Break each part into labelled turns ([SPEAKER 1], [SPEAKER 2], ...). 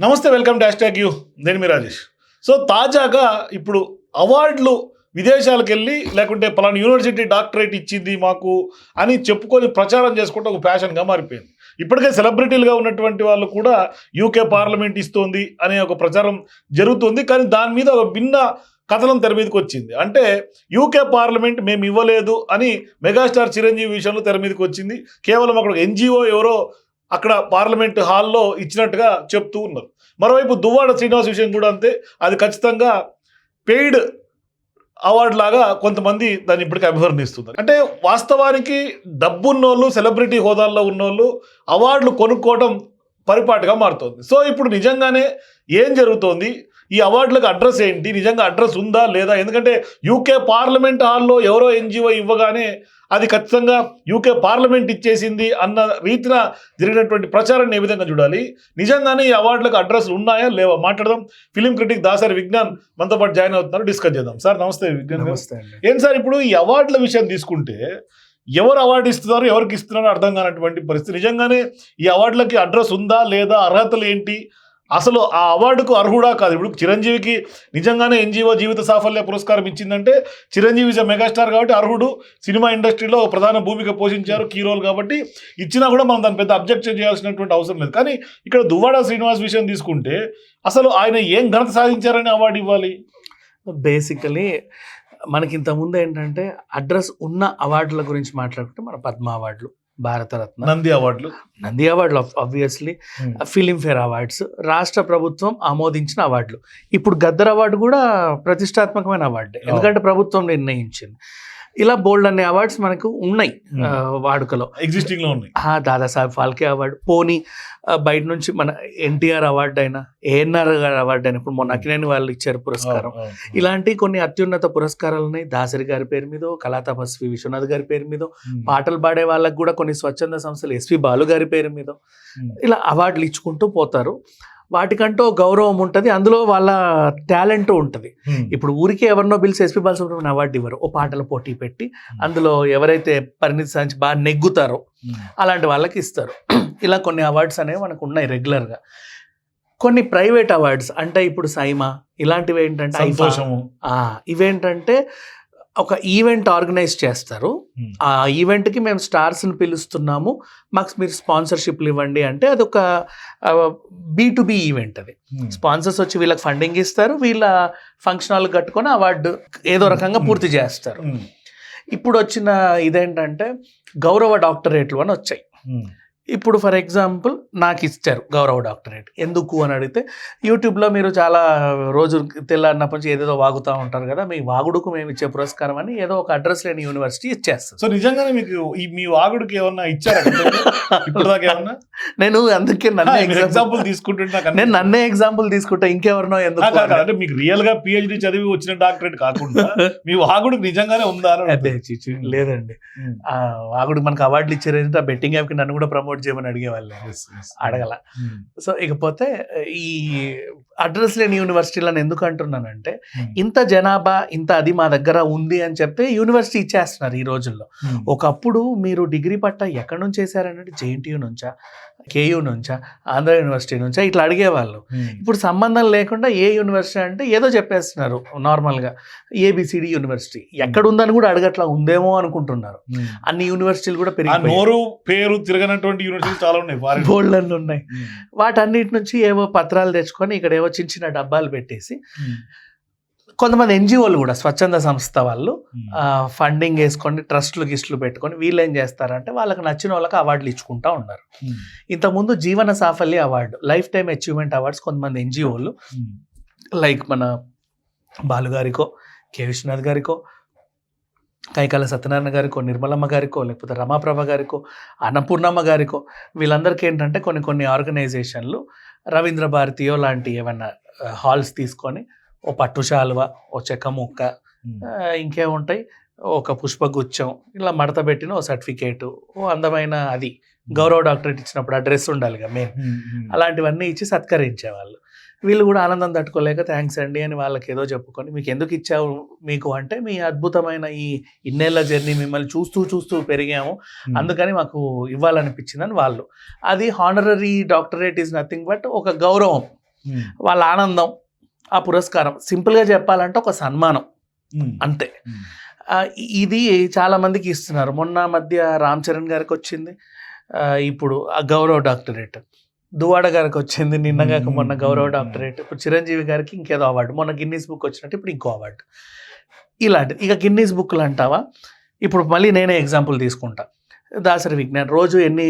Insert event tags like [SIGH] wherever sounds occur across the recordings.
[SPEAKER 1] నమస్తే welcome dash tag you. దేని మీ Rajesh. So తాజాగా ఇప్పుడు అవార్డులు విదేశాలకు వెళ్ళి లేకుంటే పలానా యూనివర్సిటీ డాక్టరేట్ ఇచ్చింది మాకు అని చెప్పుకొని ప్రచారం చేసుకుంటే ఒక ఫ్యాషన్గా మారిపోయింది. ఇప్పటికే సెలబ్రిటీలుగా ఉన్నటువంటి వాళ్ళు కూడా యూకే పార్లమెంట్ ఇస్తోంది అనే ఒక ప్రచారం జరుగుతుంది. కానీ దాని మీద ఒక భిన్న కథనం తెర మీదకి వచ్చింది. అంటే యూకే పార్లమెంట్ మేము ఇవ్వలేదు అని మెగాస్టార్ చిరంజీవి విషయంలో తెర మీదకి వచ్చింది. కేవలం అక్కడ ఎన్జిఓ ఎవరో అక్కడ పార్లమెంట్ హాల్లో ఇచ్చినట్టుగా చెప్తూ ఉన్నారు. మరోవైపు దువ్వాడ శ్రీనివాస్ విషయం కూడా అంతే. అది ఖచ్చితంగా పెయిడ్ అవార్డు లాగా కొంతమంది దాన్ని ఇప్పటికీ అభివర్ణిస్తున్నారు. అంటే వాస్తవానికి డబ్బున్నోళ్ళు సెలబ్రిటీ హోదాల్లో ఉన్నోళ్ళు అవార్డులు కొనుక్కోవడం పరిపాటుగా మారుతోంది. సో ఇప్పుడు నిజంగానే ఏం జరుగుతోంది? ఈ అవార్డులకు అడ్రస్ ఏంటి? నిజంగా అడ్రస్ ఉందా లేదా? ఎందుకంటే యూకే పార్లమెంట్ హాల్లో ఎవరో ఎన్జిఓ ఇవ్వగానే అది ఖచ్చితంగా యూకే పార్లమెంట్ ఇచ్చేసింది అన్న రీతిన జరిగినటువంటి ప్రచారాన్ని ఏ విధంగా చూడాలి? నిజంగానే ఈ అవార్డులకు అడ్రస్లు ఉన్నాయా? లేవా? మాట్లాడదాం. ఫిలిం క్రిటిక్ దాసరి విజ్ఞాన్ మనతో పాటు జాయిన్ అవుతున్నారు. డిస్కస్ చేద్దాం. సార్ నమస్తే విజ్ఞాన్ ఏం సార్ ఇప్పుడు ఈ అవార్డుల విషయం తీసుకుంటే ఎవరు అవార్డు ఇస్తున్నారు ఎవరికి ఇస్తున్నారో అర్థం కానటువంటి పరిస్థితి. నిజంగానే ఈ అవార్డులకి అడ్రస్ ఉందా లేదా అర్హతలు ఏంటి? అసలు ఆ అవార్డుకు అర్హుడా కాదు. ఇప్పుడు చిరంజీవికి నిజంగానే ఎన్జిఓ జీవిత సాఫల్య పురస్కారం ఇచ్చిందంటే చిరంజీవి ఇస్ మెగాస్టార్ కాబట్టి అర్హుడు. సినిమా ఇండస్ట్రీలో ప్రధాన భూమిక పోషించారు కీ రోల్ కాబట్టి. ఇచ్చినా కూడా మనం దాని పెద్ద అబ్జెక్ట్ చేయాల్సినటువంటి అవసరం లేదు. కానీ ఇక్కడ దువ్వాడ శ్రీనివాస్ విషయం తీసుకుంటే అసలు ఆయన ఏం ఘనత సాధించారని అవార్డు ఇవ్వాలి?
[SPEAKER 2] బేసికలీ మనకి ఇంతకుముందు ఏంటంటే అడ్రస్ ఉన్న అవార్డుల గురించి మాట్లాడుకుంటే మన పద్మ అవార్డులు. భారతరత్న.
[SPEAKER 1] నంది అవార్డులు.
[SPEAKER 2] నంది అవార్డులు ఆబ్వియస్లీ ఫిలింఫేర్ అవార్డ్స్ రాష్ట్ర ప్రభుత్వం ఆమోదించిన అవార్డులు. ఇప్పుడు గద్దర్ అవార్డు కూడా ప్రతిష్టాత్మకమైన అవార్డు. ఎందుకంటే ప్రభుత్వం నిర్ణయించింది. ఇలా బోల్డ్ అనే అవార్డ్స్ మనకు ఉన్నాయి వాడుకలో.
[SPEAKER 1] ఎగ్జిస్టింగ్లో ఉన్నాయి
[SPEAKER 2] దాదాసాహెబ్ ఫాల్కే అవార్డు పోనీ బయట నుంచి మన ఎన్టీఆర్ అవార్డు అయినా ఏఎన్ఆర్ గారు అవార్డు అయినా ఇప్పుడు మొన్న అక్కినేని వాళ్ళు ఇచ్చారు పురస్కారం. ఇలాంటి కొన్ని అత్యున్నత పురస్కారాలు ఉన్నాయి. దాసరి గారి పేరు మీద కళా తపస్వి విశ్వనాథ్ గారి పేరు మీద. పాటలు పాడే వాళ్ళకి కూడా కొన్ని స్వచ్ఛంద సంస్థలు ఎస్వి బాలు గారి పేరు మీద. ఇలా అవార్డులు ఇచ్చుకుంటూ పోతారు. వాటికంటూ గౌరవం ఉంటుంది అందులో వాళ్ళ టాలెంట్ ఉంటుంది. ఇప్పుడు ఊరికే ఎవరినో పిలిచి ఎస్పీ బాలసుబ్రహ్మణ్యం అవార్డు ఇవ్వరు. ఓ పాటల పోటీ పెట్టి అందులో ఎవరైతే పరిణితి సాధించి బాగా నెగ్గుతారో. అలాంటి వాళ్ళకి ఇస్తారు. [CLEARS THROAT] ఇలా కొన్ని అవార్డ్స్ అనేవి మనకు ఉన్నాయి రెగ్యులర్గా. కొన్ని ప్రైవేట్ అవార్డ్స్ అంటే ఇప్పుడు సైమా ఇలాంటివి ఏంటంటే ఇవేంటంటే ఒక ఈవెంట్ ఆర్గనైజ్ చేస్తారు
[SPEAKER 1] ఉమ్.
[SPEAKER 2] ఆ ఈవెంట్కి మేము స్టార్స్ని పిలుస్తున్నాము మాకు మీరు స్పాన్సర్షిప్లు ఇవ్వండి అంటే అది ఒక బీ టు బి ఈవెంట్ అది
[SPEAKER 1] ఉమ్.
[SPEAKER 2] స్పాన్సర్స్ వచ్చి వీళ్ళకి ఫండింగ్ ఇస్తారు వీళ్ళ ఫంక్షన్ హాల్ కట్టుకొని అవార్డు ఏదో రకంగా పూర్తి చేస్తారు. ఇప్పుడు వచ్చిన ఇదేంటంటే గౌరవ డాక్టరేట్లు అని వచ్చాయి. ఇప్పుడు ఫర్ ఎగ్జాంపుల్ నాకు ఇచ్చారు గౌరవ డాక్టరేట్. ఎందుకు అని అడిగితే యూట్యూబ్లో మీరు చాలా రోజు తెల్లారినప్పటి నుంచి ఏదేదో వాగుతూ ఉంటారు కదా మీ వాగుడుకు మేము ఇచ్చే పురస్కారం అని ఏదో ఒక అడ్రస్ లేని యూనివర్సిటీ ఇచ్చేస్తుంది
[SPEAKER 1] సో నిజంగానే మీకు మీ వాగుడికి ఏమన్నా ఇచ్చారా?
[SPEAKER 2] నేను అందుకే నన్నే ఎగ్జాంపుల్
[SPEAKER 1] నాకు
[SPEAKER 2] నేను నన్నే ఎగ్జాంపుల్ తీసుకుంటా ఇంకెవరినో ఎందుకు.
[SPEAKER 1] అంటే మీకు రియల్గా పిహెచ్డి చదివి వచ్చిన డాక్టరేట్ కాకుండా మీ వాగుడికి నిజంగానే ఉందా
[SPEAKER 2] లేదండి. వాగుడు మనకు అవార్డులు ఇచ్చారు బెట్టింగ్ యాప్కి నన్ను కూడా ప్రమోట్ చేయమని అడిగేవాళ్ళు. అడగల
[SPEAKER 1] ఉమ్.
[SPEAKER 2] సో ఇకపోతే ఈ అడ్రస్ లేని యూనివర్సిటీలను ఎందుకు అంటున్నానంటే
[SPEAKER 1] ఉమ్.
[SPEAKER 2] ఇంత జనాభా ఇంత అది మా దగ్గర ఉంది అని చెప్తే యూనివర్సిటీ ఇచ్చేస్తున్నారు ఈ రోజుల్లో
[SPEAKER 1] ఉమ్.
[SPEAKER 2] ఒకప్పుడు మీరు డిగ్రీ పట్టా ఎక్కడి నుంచి చేశారంటే జేఎన్టీయూ నుంచా కేయూ నుంచా ఆంధ్ర యూనివర్సిటీ నుంచా ఇట్లా అడిగేవాళ్ళు
[SPEAKER 1] ఉమ్.
[SPEAKER 2] ఇప్పుడు సంబంధం లేకుండా ఏ యూనివర్సిటీ అంటే ఏదో చెప్పేస్తున్నారు నార్మల్గా ఏబిసిడి యూనివర్సిటీ ఎక్కడ ఉందని కూడా అడగట్లా ఉందేమో అనుకుంటున్నారు. అన్ని యూనివర్సిటీలు కూడా పెరిగి
[SPEAKER 1] నోరు పేరు తిరగనటువంటి యూనివర్సిటీలు చాలా ఉన్నాయి
[SPEAKER 2] అన్ని ఉన్నాయి. వాటన్నిటి నుంచి ఏవో పత్రాలు తెచ్చుకొని ఇక్కడ ఏవో చిన్న చిన్న డబ్బాలు పెట్టేసి. కొంతమంది ఎన్జిఓలు కూడా స్వచ్ఛంద సంస్థ వాళ్ళు. ఫండింగ్ వేసుకొని ట్రస్టులు గిస్టులు పెట్టుకొని వీళ్ళు ఏం చేస్తారంటే వాళ్ళకి నచ్చిన వాళ్ళకి అవార్డులు ఇచ్చుకుంటా ఉన్నారు. ఇంతకుముందు జీవన సాఫల్య award life time achievement awards కొంతమంది ఎన్జిఓలు. లైక్ మన బాలు గారికో కె విశ్వనాథ్ గారికో కైకాల సత్యనారాయణ గారికో నిర్మలమ్మ గారికో లేకపోతే రమాప్రభ గారికో అన్నపూర్ణమ్మ గారికో వీళ్ళందరికీ ఏంటంటే కొన్ని కొన్ని ఆర్గనైజేషన్లు రవీంద్ర భారతియో లాంటి ఏమన్నా హాల్స్ తీసుకొని ఓ పట్టు శాలువ ఓ చెక్క ముక్క ఇంకేముంటాయి ఒక పుష్పగుచ్చం ఇలా మడత పెట్టిన ఓ సర్టిఫికేటు ఓ అందమైన అది. గౌరవ డాక్టరేట్ ఇచ్చినప్పుడు ఆ డ్రెస్ ఉండాలిగా మెయిన్. అలాంటివన్నీ ఇచ్చి సత్కరించేవాళ్ళు. వీళ్ళు కూడా ఆనందం తట్టుకోలేక థ్యాంక్స్ అండి అని వాళ్ళకి ఏదో చెప్పుకొని మీకు ఎందుకు ఇచ్చావు మీకు అంటే మీ అద్భుతమైన ఈ ఇన్నేళ్ళ జర్నీ మిమ్మల్ని చూస్తూ చూస్తూ పెరిగాము. అందుకని మాకు ఇవ్వాలనిపించిందని వాళ్ళు. అది honorary doctorate is nothing but ఒక గౌరవం వాళ్ళ ఆనందం ఆ పురస్కారం. సింపుల్గా చెప్పాలంటే ఒక సన్మానం. అంతే. ఇది చాలా మందికి ఇస్తున్నారు. మొన్న మధ్య రామ్ చరణ్ గారికి వచ్చింది. ఇప్పుడు ఆ గౌరవ డాక్టరేట్. దువాడ గారికి వచ్చింది నిన్నగాక మొన్న గౌరవ డాక్టరేట్ ఇప్పుడు చిరంజీవి గారికి ఇంకేదో అవార్డు మొన్న గిన్నీస్ బుక్ వచ్చినట్టు ఇప్పుడు ఇంకో అవార్డు. ఇలాంటిది ఇక గిన్నీస్ బుక్లు అంటావా? ఇప్పుడు మళ్ళీ నేనే ఎగ్జాంపుల్ తీసుకుంటా. దాసరి విజ్ఞాన్ రోజు ఎన్ని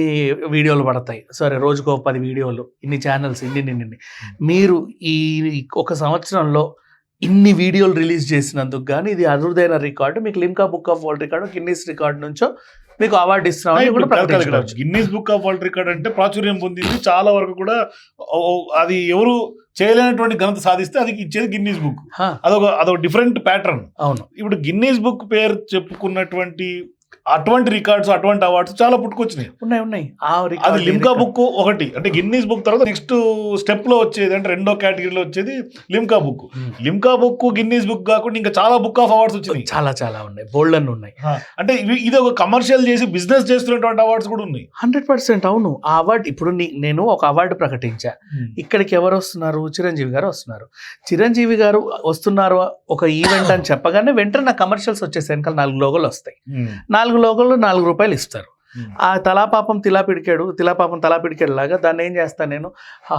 [SPEAKER 2] వీడియోలు పడతాయి? సరే రోజుకో పది వీడియోలు ఇన్ని ఛానల్స్ ఇన్ని ఇన్ని ఇన్ని. మీరు ఈ ఒక సంవత్సరంలో ఇన్ని వీడియోలు రిలీజ్ చేసినందుకు కానీ ఇది అరుదైన రికార్డు మీకు Limca book of world record Guinness record నుంచో మీకు award ప్రకటించుకోవచ్చు.
[SPEAKER 1] Guinness book of world record అంటే ప్రాచుర్యం పొందింది. చాలా వరకు కూడా అది ఎవరు చేయలేనటువంటి ఘనత సాధిస్తే అది ఇచ్చేది గిన్నీస్ బుక్ అదొక అదొక డిఫరెంట్ ప్యాటర్న్
[SPEAKER 2] అవును.
[SPEAKER 1] ఇప్పుడు గిన్నీస్ బుక్ పేరు చెప్పుకున్నటువంటి అటువంటి రికార్డ్స్ అటువంటి అవార్డ్స్ చాలా పుట్టుకొచ్చినాయి.
[SPEAKER 2] ఉన్నాయి ఉన్నాయి.
[SPEAKER 1] అది లిమ్కా. బుక్ ఒకటి అంటే గిన్నీస్ బుక్ తర్వాత నెక్స్ట్ స్టెప్లో వచ్చేది అంటే రెండో కేటగిరీలో వచ్చేది Limca book. Limca book Guinness book కాకుండా ఇంకా చాలా బుక్ ఆఫ్ అవార్డ్స్ వచ్చినాయి.
[SPEAKER 2] చాలా చాలా ఉన్నాయి. బోల్డ్ అన్ని ఉన్నాయి.
[SPEAKER 1] అంటే ఇది ఒక కమర్షియల్ చేసి బిజినెస్ చేస్తున్నటువంటి అవార్డ్స్ కూడా ఉన్నాయి.
[SPEAKER 2] హండ్రెడ్ పర్సెంట్ అవును. ఆ అవార్డు ఇప్పుడు నేను ఒక అవార్డు ప్రకటించా. ఇక్కడికి ఎవరు వస్తున్నారు? చిరంజీవి గారు వస్తున్నారు. చిరంజీవి గారు వస్తున్నారు ఒక ఈవెంట్ అని చెప్పగానే వెంటనే నా కమర్షియల్స్ వచ్చేసాయి. వెనకాల నాలుగు లోగోలు వస్తాయి. నాలుగు లోగోలు నాలుగు రూపాయలు ఇస్తారు. ఆ తలాపాపం తిలా పిడికాడు తిలాపాపం తలా పిడికాడు లాగా దాన్ని ఏం చేస్తాను నేను?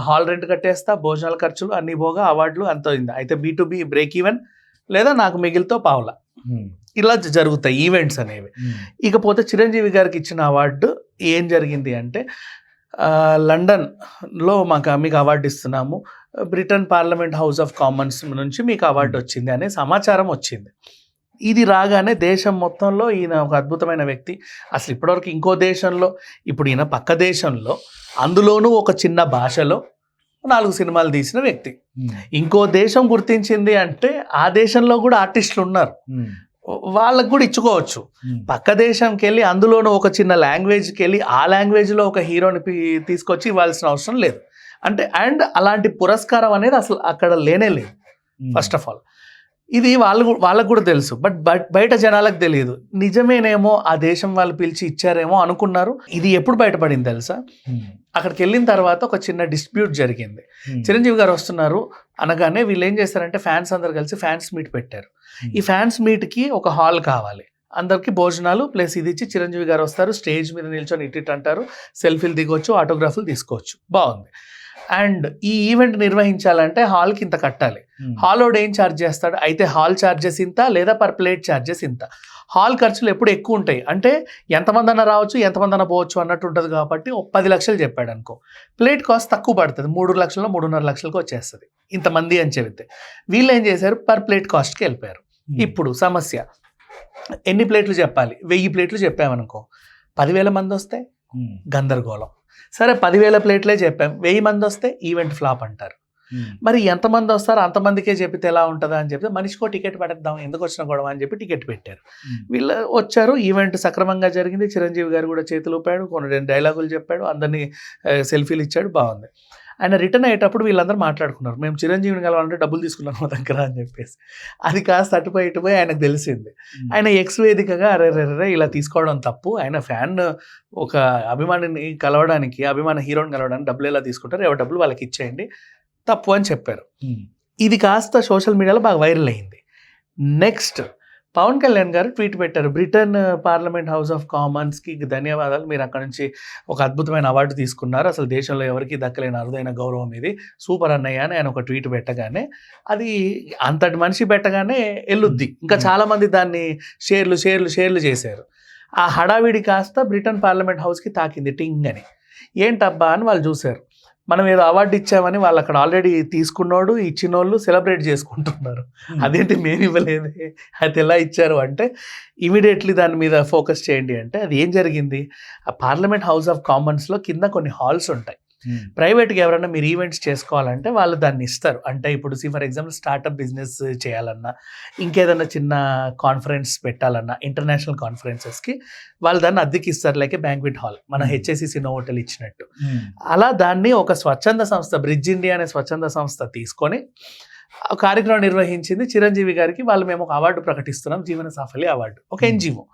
[SPEAKER 2] హాల్ రెంట్ కట్టేస్తా భోజనాల ఖర్చులు అన్ని పోగా అవార్డులు అంత అయింది. అయితే B to B break even లేదా నాకు మిగిలితో పావుల. ఇలా జరుగుతాయి ఈవెంట్స్ అనేవి. ఇకపోతే చిరంజీవి గారికి ఇచ్చిన అవార్డు ఏం జరిగింది అంటే లండన్లో మాకు మీకు అవార్డు ఇస్తున్నాము. Britain parliament house of commons నుంచి మీకు అవార్డు వచ్చింది అనే సమాచారం వచ్చింది. ఇది రాగానే దేశం మొత్తంలో ఈయన ఒక అద్భుతమైన వ్యక్తి. అసలు ఇప్పటివరకు ఇంకో దేశంలో ఇప్పుడు ఈయన పక్క దేశంలో అందులోనూ ఒక చిన్న భాషలో నాలుగు సినిమాలు తీసిన వ్యక్తి. ఇంకో దేశం గుర్తించింది అంటే ఆ దేశంలో కూడా ఆర్టిస్టులు ఉన్నారు. వాళ్ళకు కూడా ఇచ్చుకోవచ్చు. పక్క దేశంకి వెళ్ళి అందులోనూ ఒక చిన్న లాంగ్వేజ్కి వెళ్ళి ఆ లాంగ్వేజ్లో ఒక హీరోని తీసుకొచ్చి ఇవ్వాల్సిన అవసరం లేదు. అంటే అండ్ అలాంటి పురస్కారం అనేది అసలు అక్కడ లేనే లేదు. First of all. ఇది వాళ్ళు వాళ్ళకు కూడా తెలుసు. బట్ బయట జనాలకు తెలియదు. నిజమేనేమో ఆ దేశం వాళ్ళు పిలిచి ఇచ్చారేమో అనుకున్నారు. ఇది ఎప్పుడు బయటపడింది తెలుసా? అక్కడికి వెళ్ళిన తర్వాత ఒక చిన్న డిస్ప్యూట్ జరిగింది. చిరంజీవి గారు వస్తున్నారు అనగానే వీళ్ళు ఏం చేస్తారంటే ఫ్యాన్స్ అందరు కలిసి ఫ్యాన్స్ మీట్ పెట్టారు. ఈ ఫ్యాన్స్ మీట్కి ఒక హాల్ కావాలి. అందరికి భోజనాలు ప్లస్ ఇది ఇచ్చి చిరంజీవి గారు వస్తారు. స్టేజ్ మీద నిల్చొని ఇటు ఇటు అంటారు సెల్ఫీలు దిగొచ్చు ఆటోగ్రాఫ్లు తీసుకోవచ్చు. బాగుంది. అండ్ ఈ ఈవెంట్ నిర్వహించాలంటే హాల్కి ఇంత కట్టాలి. హాల్ వాడు ఏం ఛార్జ్ చేస్తాడు? అయితే హాల్ ఛార్జెస్ ఇంత లేదా పర్ ప్లేట్ ఛార్జెస్ ఇంత? హాల్ ఖర్చులు ఎప్పుడు ఎక్కువ ఉంటాయి? అంటే ఎంతమంది అన్న రావచ్చు ఎంతమంది అన్న పోవచ్చు అన్నట్టు ఉంటుంది కాబట్టి ఒక పది లక్షలు చెప్పాడు అనుకో. ప్లేట్ కాస్ట్ తక్కువ పడుతుంది. మూడు లక్షలు మూడున్నర లక్షలకు వచ్చేస్తుంది. ఇంతమంది అని చెబితే. వీళ్ళు ఏం చేశారు? పర్ ప్లేట్ కాస్ట్కి వెళ్ళిపోయారు. ఇప్పుడు సమస్య. ఎన్ని ప్లేట్లు చెప్పాలి? వెయ్యి ప్లేట్లు చెప్పామనుకో. పదివేల మంది వస్తే గందరగోళం. సరే పదివేల ప్లేట్లే చెప్పాం. వెయ్యి మంది వస్తే ఈవెంట్ ఫ్లాప్ అంటారు. మరి ఎంతమంది వస్తారో? అంతమందికే చెప్పితే ఎలా ఉంటుందా అని చెప్తే మనిషికో టికెట్ పడేద్దాం ఎందుకు వచ్చిన గొడవ అని చెప్పి టికెట్ పెట్టారు. వీళ్ళు వచ్చారు ఈవెంట్ సక్రమంగా జరిగింది. చిరంజీవి గారు కూడా చేతులు ఊపాడు కొన్ని రెండు డైలాగులు చెప్పాడు అందరినీ సెల్ఫీలు ఇచ్చాడు బాగుంది. ఆయన రిటర్న్ అయ్యేటప్పుడు వీళ్ళందరూ మాట్లాడుకున్నారు. మేము చిరంజీవిని కలవాలంటే డబ్బులు తీసుకున్నాం మా దగ్గర అని చెప్పేసి. అది కాస్త అటుపోయి ఇటుపోయి ఆయనకు తెలిసింది. ఆయన ఎక్స్ వేదికగా అరే రే రే ఇలా తీసుకోవడం తప్పు. ఆయన ఫ్యాన్ ఒక అభిమానిని కలవడానికి అభిమాన హీరోని కలవడానికి డబ్బులు ఎలా తీసుకుంటారు ఎవరి డబ్బులు వాళ్ళకి ఇచ్చేయండి. తప్పు అని చెప్పారు. ఇది కాస్త సోషల్ మీడియాలో బాగా వైరల్ అయింది. నెక్స్ట్ పవన్ కళ్యాణ్ గారు ట్వీట్ పెట్టారు బ్రిటన్ పార్లమెంట్ హౌస్ ఆఫ్ కామన్స్కి ధన్యవాదాలు. మీరు అక్కడ నుంచి ఒక అద్భుతమైన అవార్డు తీసుకున్నారు. అసలు దేశంలో ఎవరికి దక్కలేని అరుదైన గౌరవం ఇది. సూపర్ అన్నయ్య అని ఆయన ఒక ట్వీట్ పెట్టగానే అది అంతటి మనిషి పెట్టగానే ఎల్లుద్ది. ఇంకా చాలామంది దాన్ని షేర్లు షేర్లు షేర్లు చేశారు. ఆ హడావిడి కాస్త బ్రిటన్ పార్లమెంట్ హౌస్కి తాకింది టింగ్ అని. ఏంటబ్బా అని వాళ్ళు చూశారు. మనం ఏదో అవార్డు ఇచ్చామని వాళ్ళు అక్కడ ఆల్రెడీ తీసుకున్నోడు ఇచ్చినోళ్ళు సెలబ్రేట్ చేసుకుంటున్నారు. అదేంటి మేము ఇవ్వలేదే? అది ఎలా ఇచ్చారు అంటే ఇమీడియట్లీ దాని మీద ఫోకస్ చేయండి అంటే అది ఏం జరిగింది? ఆ పార్లమెంట్ హౌస్ ఆఫ్ కామన్స్లో కింద కొన్ని హాల్స్ ఉంటాయి. ప్రైవేట్గా ఎవరైనా మీరు ఈవెంట్స్ చేసుకోవాలంటే వాళ్ళు దాన్ని ఇస్తారు. అంటే ఇప్పుడు C for example startup business చేయాలన్నా ఇంకేదైనా చిన్న కాన్ఫరెన్స్ పెట్టాలన్నా ఇంటర్నేషనల్ కాన్ఫరెన్సెస్కి వాళ్ళు దాన్ని అద్దెకి ఇస్తారు లైక్ బ్యాంక్విట్ హాల్. మన
[SPEAKER 1] Hmm.
[SPEAKER 2] హెచ్ఎసి సినో హోటల్ ఇచ్చినట్టు. అలా దాన్ని ఒక స్వచ్ఛంద సంస్థ బ్రిడ్జ్ ఇండియా అనే స్వచ్ఛంద సంస్థ తీసుకొని కార్యక్రమం నిర్వహించింది చిరంజీవి గారికి. వాళ్ళు మేము ఒక అవార్డు ప్రకటిస్తున్నాం జీవన సాఫల్య అవార్డు. ఒక ఎన్జిఓ.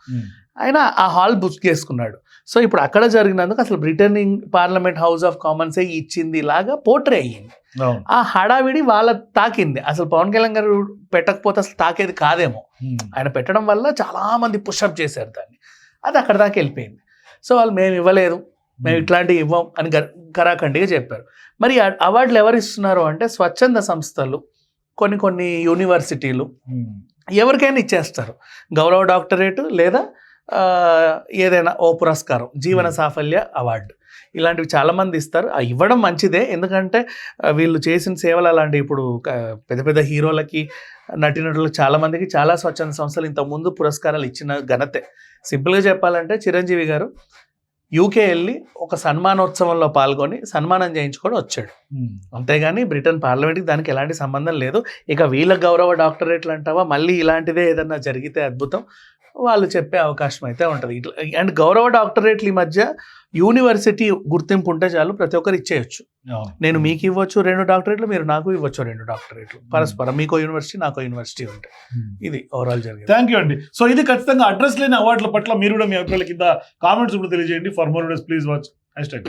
[SPEAKER 2] ఆయన ఆ హాల్ బుక్ చేసుకున్నాడు. సో ఇప్పుడు అక్కడ జరిగినందుకు అసలు బ్రిటన్ పార్లమెంట్ హౌస్ ఆఫ్ కామన్సే ఇచ్చింది లాగా పోట్రే అయ్యింది ఆ హడావిడి వాళ్ళ తాకింది. అసలు పవన్ కళ్యాణ్ గారు పెట్టకపోతే అసలు తాకేది కాదేమో. ఆయన పెట్టడం వల్ల చాలా మంది పుషప్ చేశారు దాన్ని. అది అక్కడ దాకా వెళ్ళిపోయింది. సో వాళ్ళు మేము ఇవ్వలేదు. మేము ఇట్లాంటివి ఇవ్వం అని కరాఖండిగా చెప్పారు. మరి అవార్డులు ఎవరు ఇస్తున్నారు అంటే స్వచ్ఛంద సంస్థలు కొన్ని కొన్ని యూనివర్సిటీలు. ఎవరికైనా ఇచ్చేస్తారు. గౌరవ డాక్టరేట్ లేదా ఏదైనా ఓ పురస్కారం జీవన సాఫల్య అవార్డు. ఇలాంటివి చాలామంది ఇస్తారు. ఇవ్వడం మంచిదే. ఎందుకంటే వీళ్ళు చేసిన సేవలు అలాంటి ఇప్పుడు పెద్ద పెద్ద హీరోలకి నటినటులకు చాలామందికి చాలా స్వచ్ఛంద సంస్థలు ఇంతకుముందు పురస్కారాలు ఇచ్చిన ఘనతే. సింపుల్గా చెప్పాలంటే చిరంజీవి గారు యూకే వెళ్ళి ఒక సన్మానోత్సవంలో పాల్గొని సన్మానం చేయించుకొని వచ్చాడు. అంతేగాని బ్రిటన్ పార్లమెంట్కి దానికి ఎలాంటి సంబంధం లేదు. ఇక వీళ్ళ గౌరవ డాక్టరేట్లు అంటావా? మళ్ళీ ఇలాంటిదే ఏదన్నా జరిగితే అద్భుతం. వాళ్ళు చెప్పే అవకాశం అయితే ఉంటుంది. ఇట్లా అండ్ గౌరవ డాక్టరేట్లు ఈ మధ్య యూనివర్సిటీ గుర్తింపు ఉంటే చాలు ప్రతి ఒక్కరు ఇచ్చేయచ్చు. నేను మీకు ఇవ్వచ్చు రెండు డాక్టరేట్లు మీరు నాకు ఇవ్వచ్చు రెండు డాక్టరేట్లు. పరస్పరం మీకో యూనివర్సిటీ నాకో యూనివర్సిటీ ఉంటాయి. ఇది ఓవరాల్ జరిగింది.
[SPEAKER 1] థ్యాంక్ యూ అండి. సో ఇది ఖచ్చితంగా అడ్రస్ లేని అవార్డుల పట్ల మీరు కూడా మీ అభిప్రాయాల కింద కామెంట్స్ కూడా తెలియజేయండి. For more please watch hashtag